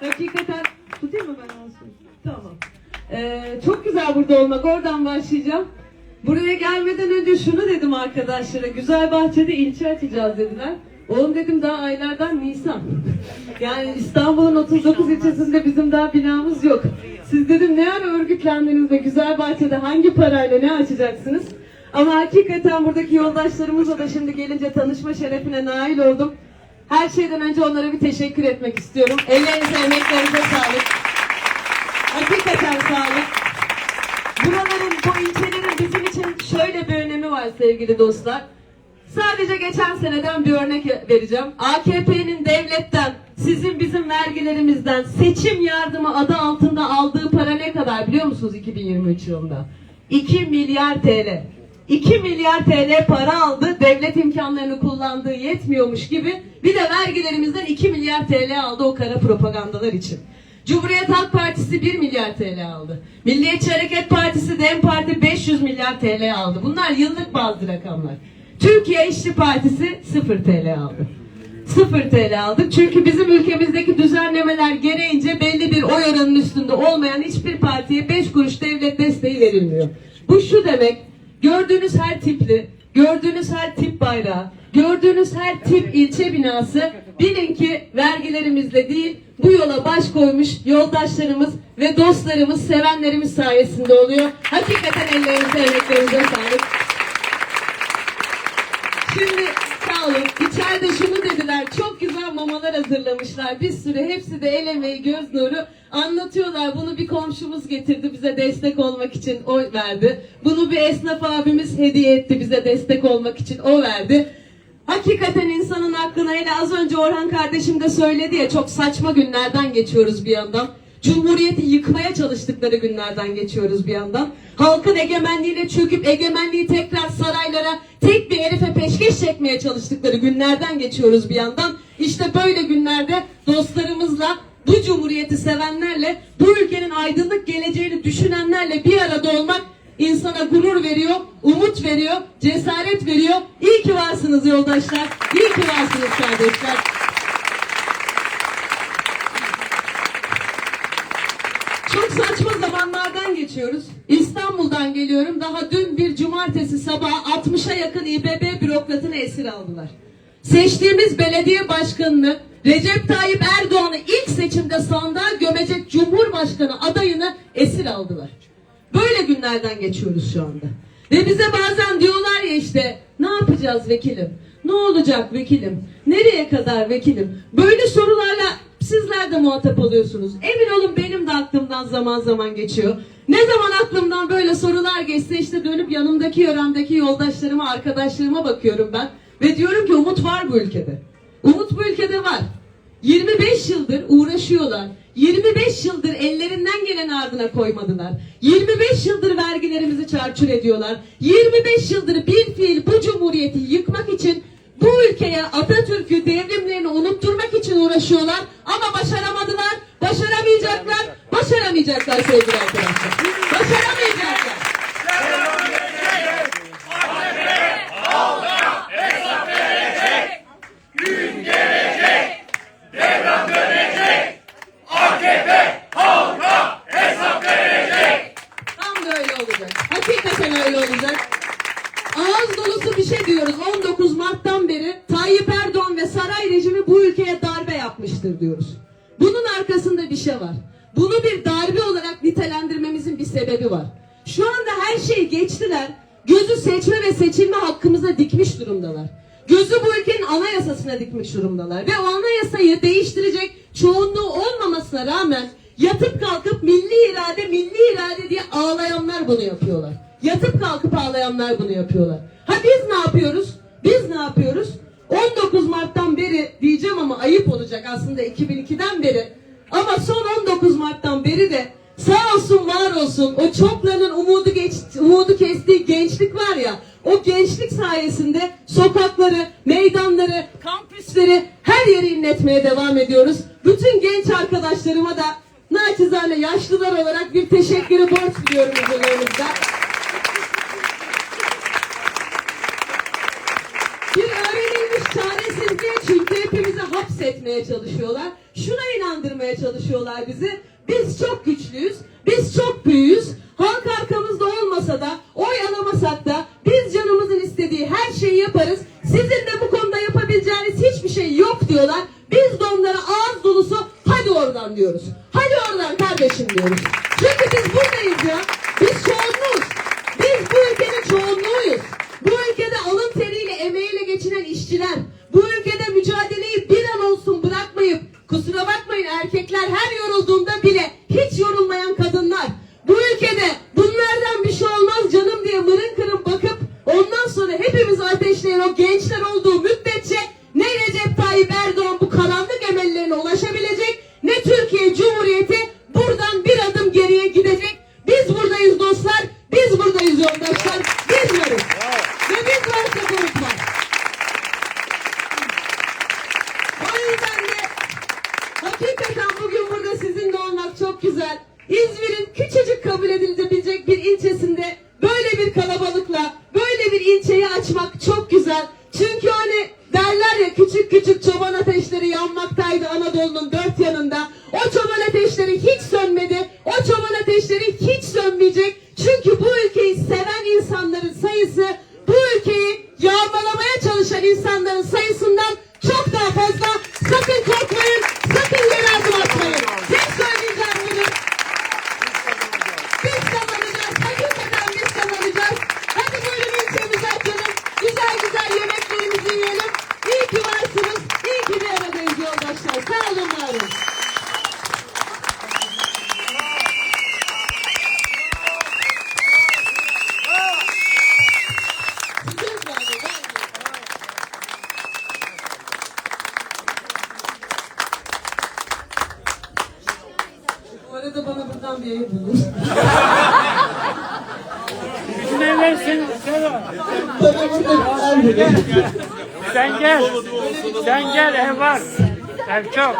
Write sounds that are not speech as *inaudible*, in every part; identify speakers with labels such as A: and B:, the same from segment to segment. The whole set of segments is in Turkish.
A: Hakikaten tutayım mı ben olsun? Tamam. Ee, çok güzel burada olmak. Oradan başlayacağım. Buraya gelmeden önce şunu dedim arkadaşlara. Güzel bahçede ilçe açacağız dediler. Oğlum dedim daha aylardan Nisan. Yani İstanbul'un 39 ilçesinde bizim daha binamız yok. Siz dedim ne ara örgütlendiniz ve güzel bahçede hangi parayla ne açacaksınız? Ama hakikaten buradaki yoldaşlarımızla da şimdi gelince tanışma şerefine nail oldum. Her şeyden önce onlara bir teşekkür etmek istiyorum. Ellerinize, emeklerinize sağlık. Hakikaten sağlık. Buraların, bu ilçelerin bizim için şöyle bir önemi var sevgili dostlar. Sadece geçen seneden bir örnek vereceğim. AKP'nin devletten, sizin bizim vergilerimizden seçim yardımı adı altında aldığı para ne kadar biliyor musunuz 2023 yılında? 2 milyar TL. 2 milyar TL para aldı. Devlet imkanlarını kullandığı yetmiyormuş gibi bir de vergilerimizden 2 milyar TL aldı o kara propagandalar için. Cumhuriyet Halk Partisi 1 milyar TL aldı. Milliyetçi Hareket Partisi, DEM Parti 500 milyar TL aldı. Bunlar yıllık bazı rakamlar. Türkiye İşçi Partisi 0 TL aldı. 0 TL aldık. Çünkü bizim ülkemizdeki düzenlemeler gereğince belli bir oy oranının üstünde olmayan hiçbir partiye 5 kuruş devlet desteği verilmiyor. Bu şu demek, gördüğünüz her tipli, gördüğünüz her tip bayrağı, gördüğünüz her tip ilçe binası bilin ki vergilerimizle değil bu yola baş koymuş yoldaşlarımız ve dostlarımız, sevenlerimiz sayesinde oluyor. Hakikaten ellerinize, emeklerinize sağlık. Şimdi sağ olun. İçeride şunu dediler. Çok güzel mamalar hazırlamışlar. Bir sürü hepsi de el emeği, göz nuru. Anlatıyorlar. Bunu bir komşumuz getirdi bize destek olmak için o verdi. Bunu bir esnaf abimiz hediye etti bize destek olmak için o verdi. Hakikaten insanın aklına hele az önce Orhan kardeşim de söyledi ya çok saçma günlerden geçiyoruz bir yandan. Cumhuriyeti yıkmaya çalıştıkları günlerden geçiyoruz bir yandan. Halkın egemenliğine çöküp egemenliği tekrar saraylara tek bir herife peşkeş çekmeye çalıştıkları günlerden geçiyoruz bir yandan. İşte böyle günlerde dostlarımızla bu cumhuriyeti sevenlerle bu ülkenin aydınlık geleceğini düşünenlerle bir arada olmak insana gurur veriyor, umut veriyor, cesaret veriyor. İyi ki varsınız yoldaşlar. İyi ki varsınız kardeşler. Çok saçma zamanlardan geçiyoruz. İstanbul'dan geliyorum. Daha dün bir cumartesi sabahı 60'a yakın İBB bürokratını esir aldılar. Seçtiğimiz belediye başkanını Recep Tayyip Erdoğan'ı Böyle günlerden geçiyoruz şu anda. Ve bize bazen diyorlar ya işte ne yapacağız vekilim? Ne olacak vekilim? Nereye kadar vekilim? Böyle sorularla sizler de muhatap oluyorsunuz. Emin olun benim de aklımdan zaman zaman geçiyor. Ne zaman aklımdan böyle sorular geçse işte dönüp yanımdaki yöremdeki yoldaşlarıma, arkadaşlarıma bakıyorum ben. Ve diyorum ki umut var bu ülkede. Umut bu ülkede var. 25 yıldır uğraşıyorlar. 25 yıldır ellerinden gelen ardına koymadılar. 25 yıldır vergilerimizi çarçur ediyorlar. 25 yıldır bir fiil bu cumhuriyeti yıkmak için bu ülkeye Atatürk'ü devrimlerini unutturmak için uğraşıyorlar ama başaramadılar, başaramayacaklar, başaramayacaklar sevgili arkadaşlar. Başaramayacaklar. Tam da öyle olacak. Hakikaten öyle olacak. Ağız dolusu bir şey diyoruz. 19 Mart'tan beri Tayyip Erdoğan ve saray rejimi bu ülkeye yapmıştır diyoruz. Bunun arkasında bir şey var. Bunu bir darbe olarak nitelendirmemizin bir sebebi var. Şu anda her şeyi geçtiler. Gözü seçme ve seçilme hakkımıza dikmiş durumdalar. Gözü bu ülkenin anayasasına dikmiş durumdalar. Ve o anayasayı değiştirecek çoğunluğu olmamasına rağmen yatıp kalkıp milli irade, milli irade diye ağlayanlar bunu yapıyorlar. Yatıp kalkıp ağlayanlar bunu yapıyorlar. Ha biz ne yapıyoruz? Biz ne yapıyoruz? 19 Mart'tan beri diyeceğim ama ayıp olacak aslında 2002'den beri. Ama son 19 Mart'tan beri de sağ olsun var olsun o çokların umudu geç, umudu kestiği gençlik var ya o gençlik sayesinde sokakları, meydanları, kampüsleri her yeri inletmeye devam ediyoruz. Bütün genç arkadaşlarıma da naçizane yaşlılar olarak bir teşekkürü borç biliyorum huzurlarınızda. Çünkü hepimizi hapsetmeye çalışıyorlar. şuna inandırmaya çalışıyorlar bizi. Biz çok güçlüyüz, biz çok büyüğüz. Halk arkamızda olmasa da, oy alamasak da biz canımızın istediği her şeyi yaparız. Sizin de bu konuda yapabileceğiniz hiçbir şey yok diyorlar. Biz de onlara ağız dolusu hadi oradan diyoruz. Hadi oradan kardeşim diyoruz. Çünkü biz buradayız ya. Biz çoğunluğuz. Biz bu ülkenin çoğunluğuyuz. Bu ülkede alın teriyle, emeğiyle geçinen işçiler, De hakikaten bugün burada sizinle olmak çok güzel. İzmir'in küçücük kabul edilebilecek bir ilçesinde böyle bir kalabalıkla böyle bir ilçeyi açmak çok güzel. Çünkü hani derler ya küçük küçük çoban ateşleri yanmaktaydı Anadolu'nun dört yanında. O çoban ateşleri hiç sönmedi. O çoban ateşleri hiç bir ev bulun.
B: Ne versin? Sen gel. Sen gel ev var. Ev çok.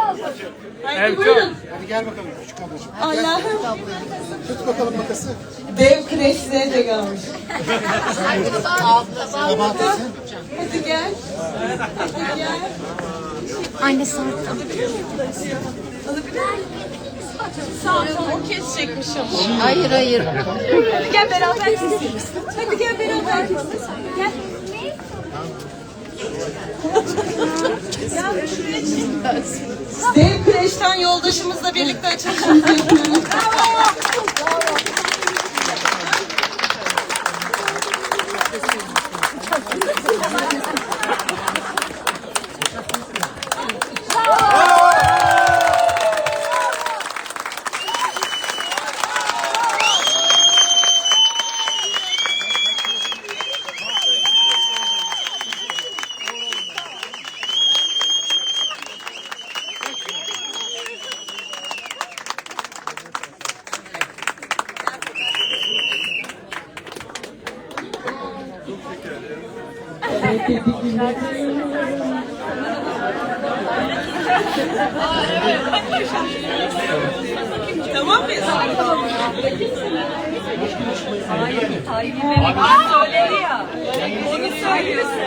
B: Ev çok.
C: Hadi gel bakalım küçük ablacığım.
A: Allah'ım
C: Tut bakalım makası.
A: dev kreşliğe de gelmiş.
C: Sen.
A: Hadi gel. Hadi gel.
D: Anne sardı. Hayır hayır.
E: Hadi gel beraber keselim. Hadi gel beraber keselim. Gel.
A: Dev kreşten yoldaşımızla birlikte açılışımızı yapıyoruz. *laughs* Tamam mıyız?
E: Tayyip'in söyledi ya. Onu söylüyorsun.